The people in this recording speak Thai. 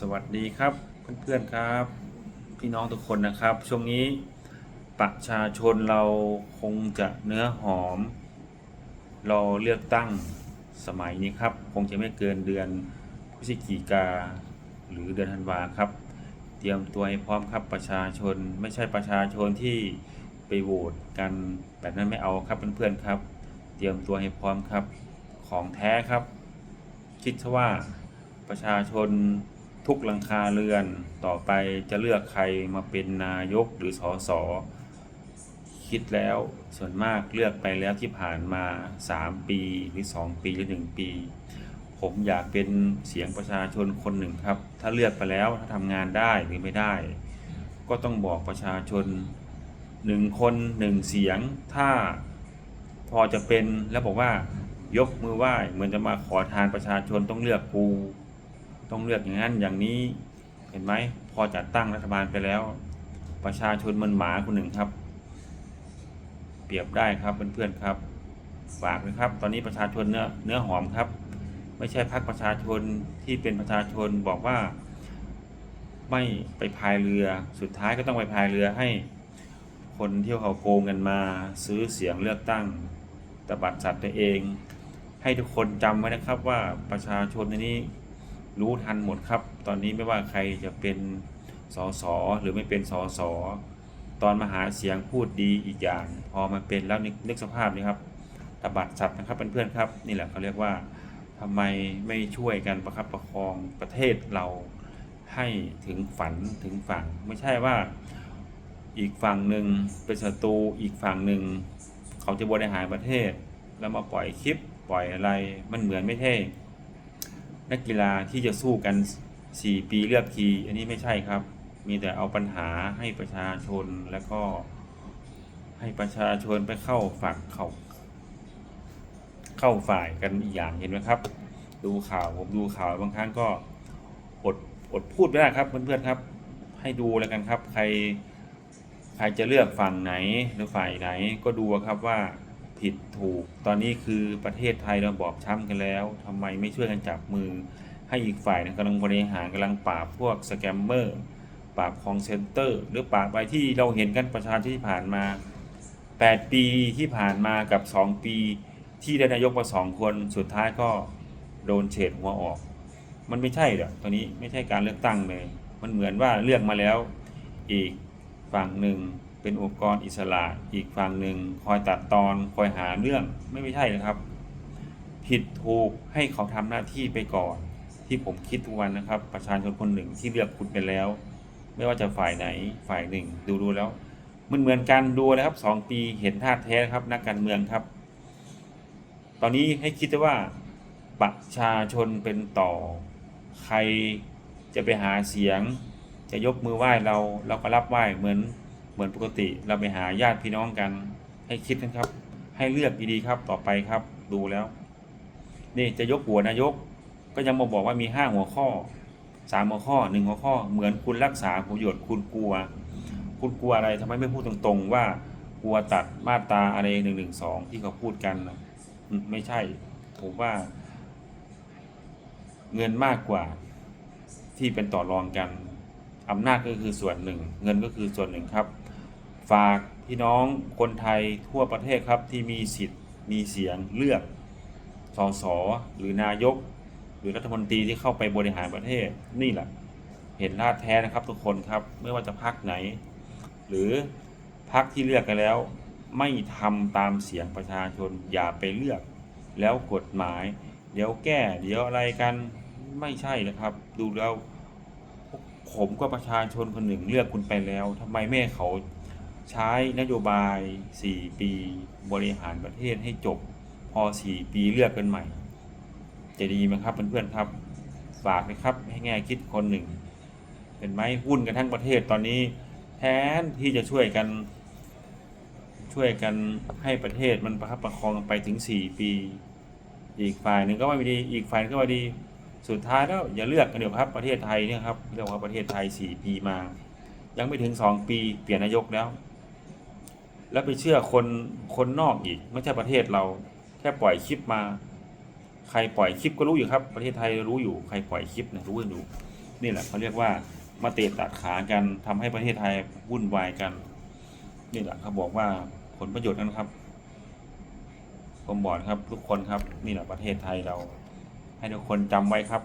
สวัสดีครับเพื่อนๆครับ พี่น้องทุกคนนะครับ ช่วงนี้ประชาชนเราคงจะเนื้อหอม รอเลือกตั้งสมัยนี้ครับ คงจะไม่เกินเดือนพฤศจิกาหรือเดือนธันวาครับ เตรียมตัวให้พร้อมครับประชาชนไม่ใช่ประชาชนที่ไปโหวตกันแบบนั้นไม่เอาครับเพื่อนๆครับ เตรียมตัวให้พร้อมครับของแท้ครับ คิดว่าประชาชน ทุกหลังคาเรือนต่อไปจะเลือกใครมาเป็นนายกหรือสอสอคิดแล้วส่วนมากเลือกไปแล้วที่ผ่านมา 3 ปีหรือ 2 ปีหรือ 1 ปี ผมอยากเป็นเสียงประชาชนคนหนึ่งครับ ถ้าเลือกไปแล้วถ้าทำงานได้หรือไม่ได้ ก็ต้องบอกประชาชนหนึ่งคนหนึ่งเสียง ถ้าพอจะเป็นแล้วบอกว่ายกมือไหว้เหมือนจะมาขอทานประชาชนต้องเลือกกู ต้องเลือกอย่างนั้นอย่างนี้เห็นไหมพอจัดตั้งรัฐบาลไปแล้ว ประชาชนมันหมาคนหนึ่งครับ เปรียบได้ครับเพื่อนๆครับ ฝากนะครับ ตอนนี้ประชาชนเนื้อเนื้อหอมครับ ไม่ใช่พักประชาชนที่เป็นประชาชนบอกว่า ไม่ไปพายเรือสุดท้ายก็ต้องไปพายเรือให้ คนที่เขาโกงกันมาซื้อเสียงเลือกตั้งตบัดสัตว์ตัวเอง ให้ทุกคนจำไว้นะครับว่าประชาชนในนี้ รู้ทันหมดครับ ตอนนี้ไม่ว่าใครจะเป็นสสหรือไม่เป็นสสตอนมาหาเสียงพูดดีอีกอย่าง พอมาเป็นแล้วนึกนกสภาพนี้ครับตบัดสัตว์นะครับเพื่อนๆครับ นี่แหละเขาเรียกว่าทำไมไม่ช่วยกันประคับประคองประเทศเราให้ถึงฝันถึงฝั่ง ไม่ใช่ว่าอีกฝั่งหนึ่งเป็นศัตรูอีกฝั่งหนึ่ง เขาจะบริหารประเทศ แล้วมาปล่อยคลิปปล่อยอะไรมันเหมือนไม่ใช่ นักกีฬาที่จะสู้กัน 4 ปีเลือกที อันนี้ไม่ใช่ครับ มีแต่เอาปัญหาให้ประชาชนแล้วก็ให้ประชาชนไปเข้าฝักเข้าเข้าฝ่ายกันอีกอย่างเห็นไหมครับ ดูข่าวผมดูข่าวบางครั้งก็อดอดพูดไม่ได้ครับเพื่อนๆครับ ให้ดูแล้วกันครับ ใคร ใครจะเลือกฝั่งไหนหรือฝ่ายไหนก็ดูครับว่า ผิดถูก ตอนนี้คือประเทศไทยเราบอบช้ำกันแล้วทำไมไม่ช่วยกันจับมือ ให้อีกฝ่ายนึงกำลังบริหารกำลังปราบพวกสแกมเมอร์ปราบคองเซนเตอร์ หรือปราบไปที่เราเห็นกันประชาชนที่ผ่านมา 8 ปีที่ผ่านมากับ 2 ปีที่ได้นายกมาสองคนสุดท้ายก็โดนเฉดหัวออก มันไม่ใช่หรอกตอนนี้ไม่ใช่การเลือกตั้งเลย มันเหมือนว่าเลือกมาแล้วอีกฝั่งหนึ่ง เป็นองค์กรอิสระอีกฝั่งหนึ่งคอยตัดตอนคอยหาเรื่องไม่ไม่ใช่นะครับ ผิดถูกให้เขาทำหน้าที่ไปก่อน ที่ผมคิดทุกวันนะครับ ประชาชนคนหนึ่งที่เลือกคุณไปแล้ว ไม่ว่าจะฝ่ายไหนฝ่ายหนึ่ง ดูดูแล้ว มันเหมือนกันดูนะครับสองปีเห็นท่าแท้ครับนักการเมืองครับ ตอนนี้ให้คิดว่าประชาชนเป็นต่อ ใครจะไปหาเสียง จะยกมือไหว้เราเราก็รับไหว้เหมือน เหมือนปกติเราไปหาญาติพี่น้องกัน ให้คิดนะครับ ให้เลือกดีๆครับต่อไปครับ ดูแล้ว นี่จะยกหัวนายก ก็ยังมาบอกว่ามีห้าหัวข้อสามหัวข้อหนึ่งหัวข้อ เหมือนคุณรักษาผลประโยชน์คุณกลัว คุณกลัวอะไรทำไมไม่พูดตรงๆ ว่ากลัวตัดมาตราอะไรหนึ่งหนึ่งสองที่เขาพูดกันนะไม่ใช่ ผมว่า เงินมากกว่าที่เป็นต่อรองกัน อำนาจก็คือส่วนหนึ่ง เงินก็คือส่วนหนึ่งครับ ฝากพี่น้องคนไทยทั่วประเทศครับที่มีสิทธิ์มีเสียงเลือกสสหรือนายก หรือรัฐมนตรีที่เข้าไปบริหารประเทศนี่แหละเห็นท่าแท้นะครับทุกคนครับไม่ว่าจะพักไหน หรือพักที่เลือกกันแล้ว ไม่ทำตามเสียงประชาชนอย่าไปเลือก แล้วกฎหมาย เดี๋ยวแก้ เดี๋ยวอะไรกันไม่ใช่นะครับ ดูแล้ว ผมก็ประชาชนคนหนึ่งเลือกคุณไปแล้วทำไมแม่เขาใช้นโยบาย 4 ปีบริหารประเทศให้จบ พอ 4 ปีเลือกกันใหม่ จะดีไหมครับเพื่อนๆครับ ฝากนะครับให้แง่คิดคนหนึ่ง เป็นไหมหุ้นกันทั้งประเทศตอนนี้ แทนที่จะช่วยกัน ช่วยกันให้ประเทศมันประคับประคองไปถึง 4 ปี อีกฝ่ายหนึ่งก็ไม่ดีอีกฝ่ายก็ไม่ดี สุดท้ายแล้วอย่าเลือกกันเดี๋ยวครับประเทศไทยเนี่ยครับเรียกว่าประเทศไทย 4 ปีมา ยังไม่ถึง 2 ปีเปลี่ยนนายกแล้ว แล้วไปเชื่อคนคนนอกอีก ไม่ใช่ประเทศเรา แค่ปล่อยคลิปมา ใครปล่อยคลิปก็รู้อยู่ครับ ประเทศไทยรู้อยู่ใครปล่อยคลิปนี่รู้กันอยู่นี่แหละเขาเรียกว่ามาเตะตัดขากันทำให้ประเทศไทยวุ่นวายกัน นี่แหละเขาบอกว่าผลประโยชน์นั้นครับผมบอกครับทุกคนครับนี่แหละประเทศไทยเรา ให้ทุกคนจำไว้ครับ